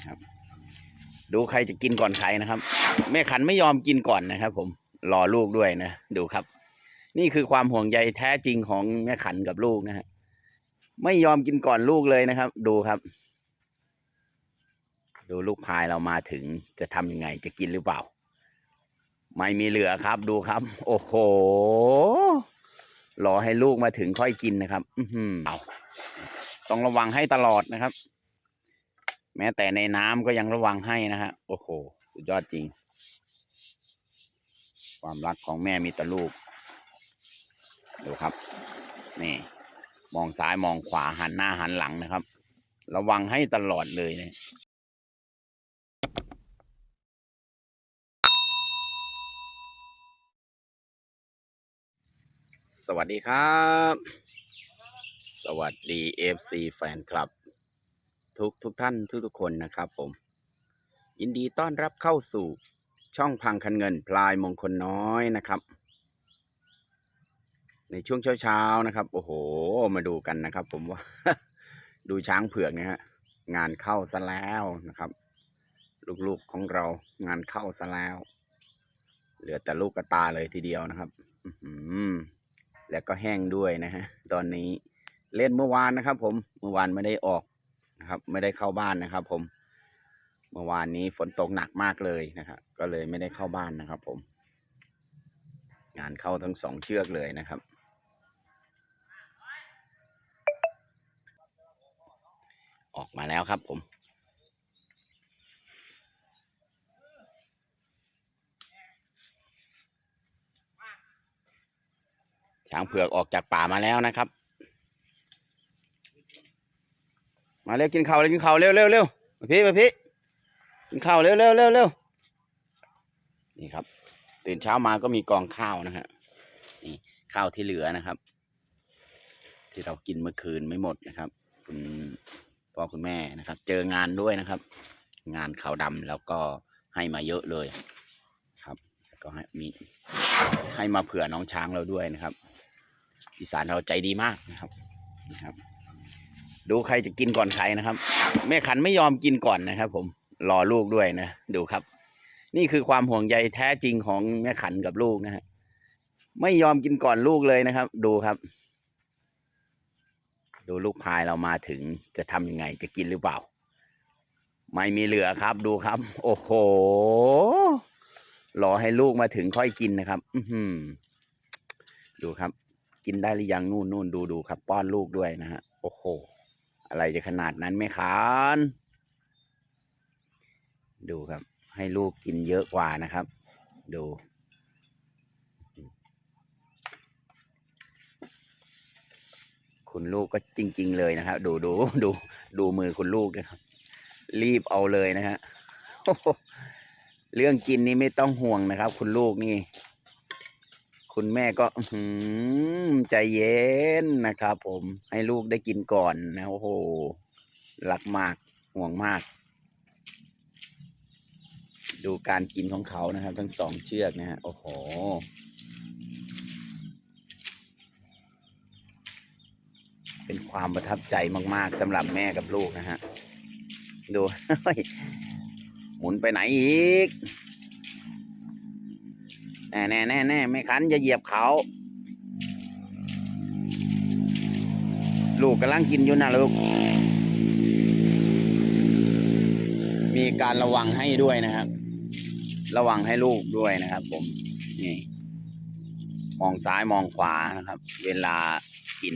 นะครับ ดูใครจะกินก่อนใครนะครับ แม่ขันไม่ยอมกินก่อนนะครับ ผมรอลูกด้วยนะดูครับ นี่คือความห่วงใยแท้จริงของแม่ขันกับลูกนะฮะไม่ยอมกินก่อนลูกเลยนะครับ ดูครับ ดูลูกพายเรามาถึงจะทำยังไงจะกินหรือเปล่า ไม่มีเหลือครับ ดูครับ โอ้โหรอให้ลูกมาถึงค่อยกินนะครับ อือหือต้องระวังให้ตลอดนะครับ แม้แต่ในน้ำก็ยังระวังให้นะฮะ โอ้โห สุดยอดจริง ความรักของแม่มีต่อลูก ดูครับ นี่ มองซ้ายมองขวาหันหน้าหันหลังนะครับ ระวังให้ตลอดเลยเนี่ยสวัสดีครับ สวัสดี FC แฟนคลับ ทุกทุกท่านทุกทุกคนนะครับผมยินดีต้อนรับเข้าสู่ช่องพังคันเงิน พลายมงคลน้อยนะครับ ในช่วงเช้าๆนะครับ โอ้โห มาดูกันนะครับ ผมว่า ดูช้างเผือกนะฮะงานเข้าซะแล้วนะครับ ลูกๆของเรางานเข้าซะแล้ว เหลือแต่ลูกกระตาเลยทีเดียวนะครับแล้วก็แห้งด้วยนะฮะตอนนี้เล่นเมื่อวานนะครับ ผมเมื่อวานไม่ได้ออก นะครับ ไม่ได้เข้าบ้านนะครับ ผม เมื่อวานนี้ฝนตกหนักมากเลยนะครับ ก็เลยไม่ได้เข้าบ้านนะครับ ผม งานเข้าทั้งสองเชือกเลยนะครับ ออกมาแล้วครับผมช้างเผือกออกจากป่ามาแล้วนะครับ มาเร็วกินข้าวเร็วกินข้าวเร็วเร็วเร็วมาพี่มาพี่กินข้าวเร็วเร็วเร็วเร็วนี่ครับ ตื่นเช้ามาก็มีกองข้าวนะฮะนี่ข้าวที่เหลือนะครับ ที่เรากินเมื่อคืนไม่หมดนะครับ คุณพ่อคุณแม่นะครับ เจองานด้วยนะครับ งานขาวดำแล้วก็ให้มาเยอะเลยครับ ก็ให้มีให้มาเผื่อน้องช้างเราด้วยนะครับอีสานเราใจดีมากนะครับนะครับ ดูใครจะกินก่อนใครนะครับ แม่ขันไม่ยอมกินก่อนนะครับ ผมรอลูกด้วยนะดูครับ นี่คือความห่วงใยแท้จริงของแม่ขันกับลูกนะฮะไม่ยอมกินก่อนลูกเลยนะครับ ดูครับ ดูลูกพายเรามาถึงจะทำยังไงจะกินหรือเปล่า ไม่มีเหลือครับ ดูครับ โอ้โหรอให้ลูกมาถึงค่อยกินนะครับ อืดูครับ กินได้หรือยังนู่นนู่นดูดูครับ ป้อนลูกด้วยนะฮะโอ้โห อะไรจะขนาดนั้นไหมคานดูครับ ให้ลูกกินเยอะกว่านะครับ ดู คุณลูกก็จริง ๆ เลยนะครับ ดูดูดูดูมือคุณลูกนะครับ รีบเอาเลยนะฮะเรื่องกินนี่ไม่ต้องห่วงนะครับ คุณลูกนี่ คุณแม่ก็หือใจเย็นนะครับ ผมให้ลูกได้กินก่อนนะโอ้โหรักมากห่วงมาก ดูการกินของเขานะครับ ทั้งสองเชือกนะฮะโอ้โหเป็นความประทับใจมาก ๆสำหรับแม่กับลูกนะฮะดูหมุนไปไหนอีก แน่แน่แน่แน่ไม่คันจะเหยียบเขา ลูกกำลังกินอยู่นะลูก มีการระวังให้ด้วยนะครับ ระวังให้ลูกด้วยนะครับ ผม นี่ มองซ้ายมองขวานะครับ เวลากิน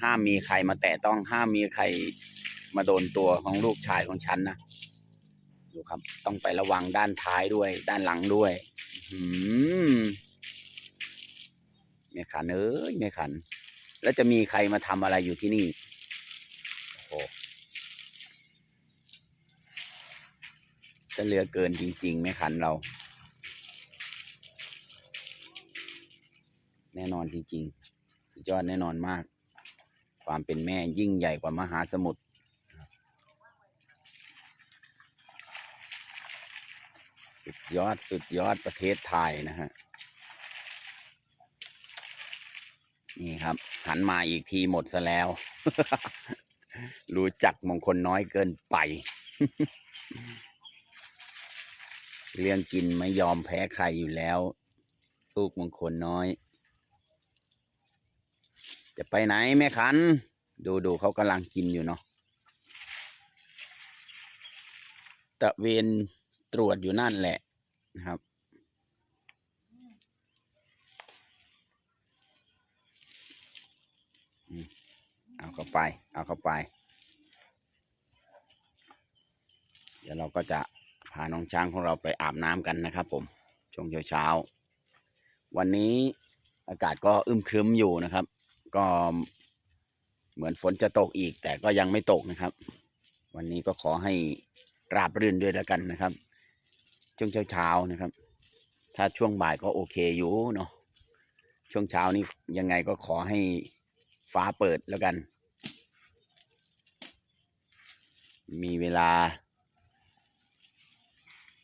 ห้ามมีใครมาแตะต้องห้ามมีใครมาโดนตัวของลูกชายของฉันนะ ดูครับ ต้องไประวังด้านท้ายด้วย ด้านหลังด้วยอืมแม่ขันเอ้ยแม่ขัน แล้วจะมีใครมาทำอะไรอยู่ที่นี่โอ้โหจะเหลือเกินจริงๆแม่ขันเรา แน่นอนจริงๆ สุดยอดแน่นอนมาก ความเป็นแม่ยิ่งใหญ่กว่ามหาสมุทร สุดยอดสุดยอดประเทศไทยนะฮะ นี่ครับ หันมาอีกทีหมดซะแล้ว รู้จักมงคลน้อยเกินไป เรื่องกินไม่ยอมแพ้ใครอยู่แล้วลูกมงคลน้อย จะไปไหนแม่ขัน ดูดูเขากำลังกินอยู่เนาะตะเวน ตรวจอยู่นั่นแหละนะครับ เอาเข้าไป เอาเข้าไป เดี๋ยวเราก็จะพาน้องช้างของเราไปอาบน้ำกันนะครับผม ช่วงเช้าๆ วันนี้อากาศก็อึมครึ้มอยู่นะครับ ก็เหมือนฝนจะตกอีกแต่ก็ยังไม่ตกนะครับ วันนี้ก็ขอให้ราบรื่นด้วยแล้วกันนะครับ ช่วงเช้าๆนะครับ ถ้าช่วงบ่ายก็โอเคอยู่เนาะช่วงเช้านี้ยังไงก็ขอให้ฟ้าเปิดแล้วกัน มีเวลา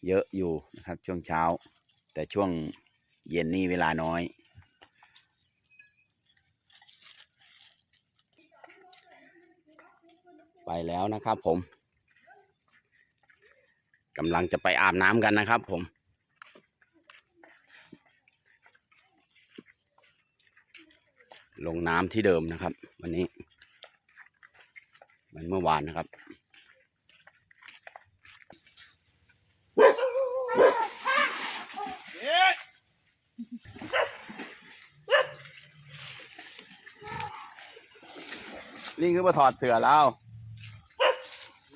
เยอะอยู่นะครับ ช่วงเช้า แต่ช่วงเย็นนี่เวลาน้อยไปแล้วนะครับผม กำลังจะไปอาบน้ำกันนะครับผม ลงน้ำที่เดิมนะครับ วันนี้เหมือนเมื่อวานนะครับนี่คือมาถอดเสือแล้ว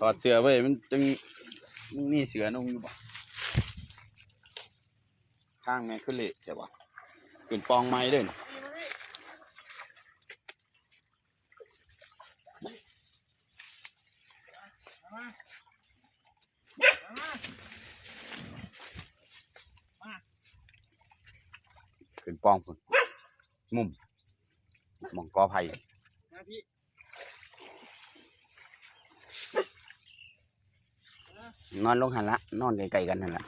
ถอดเสือไว้ยมันจึง มีเสือนุ่งอยู่บ่ข้างแม่ขึ้นเละเดี๋ยววะขึ้นปองไม้ด้นะขึ้นปองพุ่นมุมมองกอไผ่ นอนลงหันละนอนไกลๆกันนั่นแหละ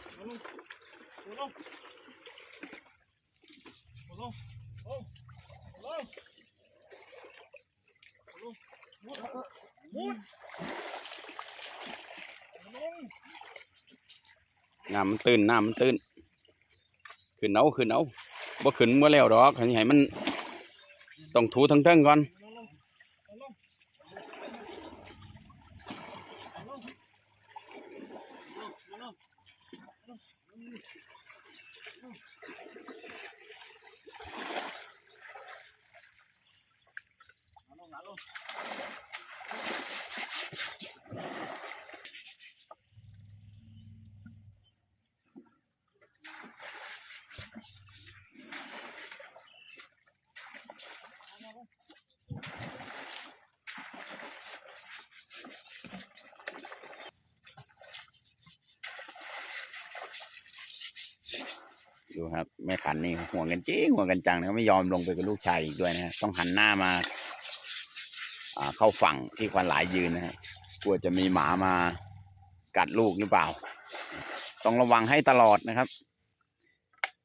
น้ำมันตื้นน้ำมันตื้นขึ้นเอาขึ้นเอาบ่ขึ้นบ่แล้วดอกให้มันต้องถูทั้งเทิงก่อน ดูครับ แม่ขันนี่ห่วงกันจริงห่วงกันจังนะไม่ยอมลงไปกับลูกชายอีกด้วยนะฮะต้องหันหน้ามาอ่าเข้าฝั่งที่ควันหลายยืนนะฮะกลัวจะมีหมามากัดลูกหรือเปล่า ต้องระวังให้ตลอดนะครับ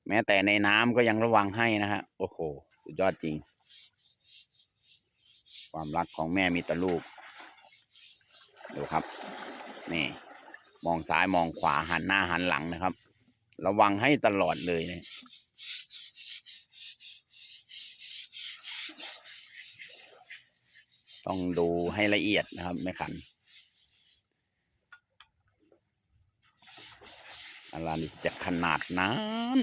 แม้แต่ในน้ำก็ยังระวังให้นะฮะโอ้โห สุดยอดจริง ความรักของแม่มีต่อลูกดูครับ นี่ มองซ้ายมองขวาหันหน้าหันหลังนะครับ ระวังให้ตลอดเลยเนี่ยต้องดูให้ละเอียดนะครับแม่ขันอะไรนี่จะขนาดนั้น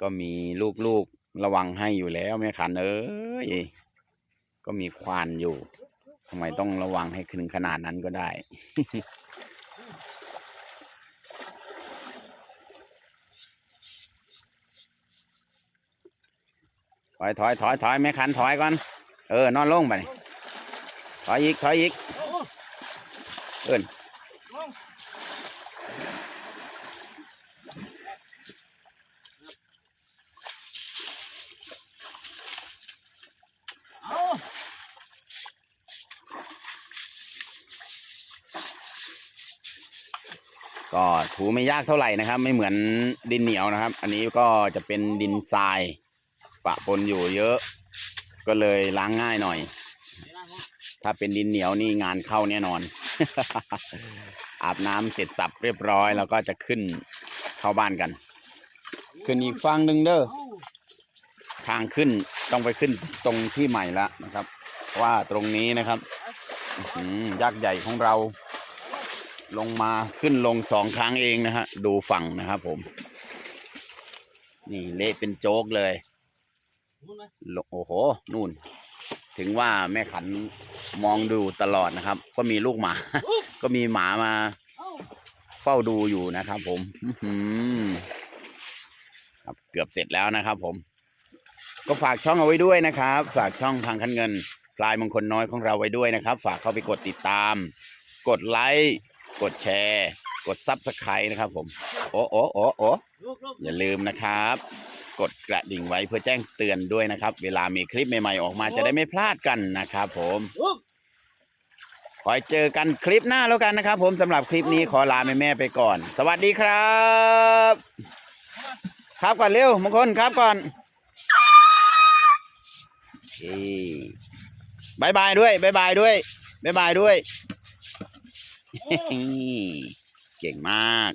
ก็มีลูกๆระวังให้อยู่แล้วแม่ขันเอ้ยก็มีควานอยู่ำไมต้องระวังให้ถึงขนาดนั้นก็ได้ ถอยถอยถอยถอยแม่ขันถอยก่อน เออนอนลงไปถอยอีกถอยอีกเอิน ก็ถูไม่ยากเท่าไหร่นะครับ ไม่เหมือนดินเหนียวนะครับ อันนี้ก็จะเป็นดินทรายปะปนอยู่เยอะ ก็เลยล้างง่ายหน่อย ถ้าเป็นดินเหนียวนี่งานเข้าแน่นอน อาบน้ำเสร็จสับเรียบร้อย แล้วก็จะขึ้นเข้าบ้านกัน ขึ้นอีกฝั่งหนึ่งเด้อทางขึ้นต้องไปขึ้นตรงที่ใหม่ละนะครับ ว่าตรงนี้นะครับอยักษ์ใหญ่ของเรา ลงมาขึ้นลงสองครั้งเองนะฮะ ดูฝั่งนะครับผม นี่เละเป็นโจ๊กเลยลโอ้โห นู่น ถึงว่าแม่ขันมองดูตลอดนะครับ ก็มีลูกหมา ก็มีหมามา เฝ้าดูอยู่นะครับผมครับเกือบเสร็จแล้วนะครับผม ก็ฝากช่องเอาไว้ด้วยนะครับ ฝากช่องทางคันเงินพลายมงคลน้อยของเราไว้ด้วยนะครับ ฝากเข้าไปกดติดตาม กดไลค์ กดแชร์ กดซับสไครต์นะครับผม โอ้โอ้โอ้โอ้อย่าลืมนะครับ กดกระดิ่งไว้เพื่อแจ้งเตือนด้วยนะครับ เวลามีคลิปใหม่ๆออกมาจะได้ไม่พลาดกันนะครับผมลูกขอให้เจอกันคลิปหน้าแล้วกันนะครับ ผมสำหรับคลิปนี้ขอลาแม่แม่ๆไปก่อน สวัสดีครับ ครับก่อนเร็วมงคลครับก่อนบายบายด้วยบายบายด้วยบายบายด้วย เก่งมาก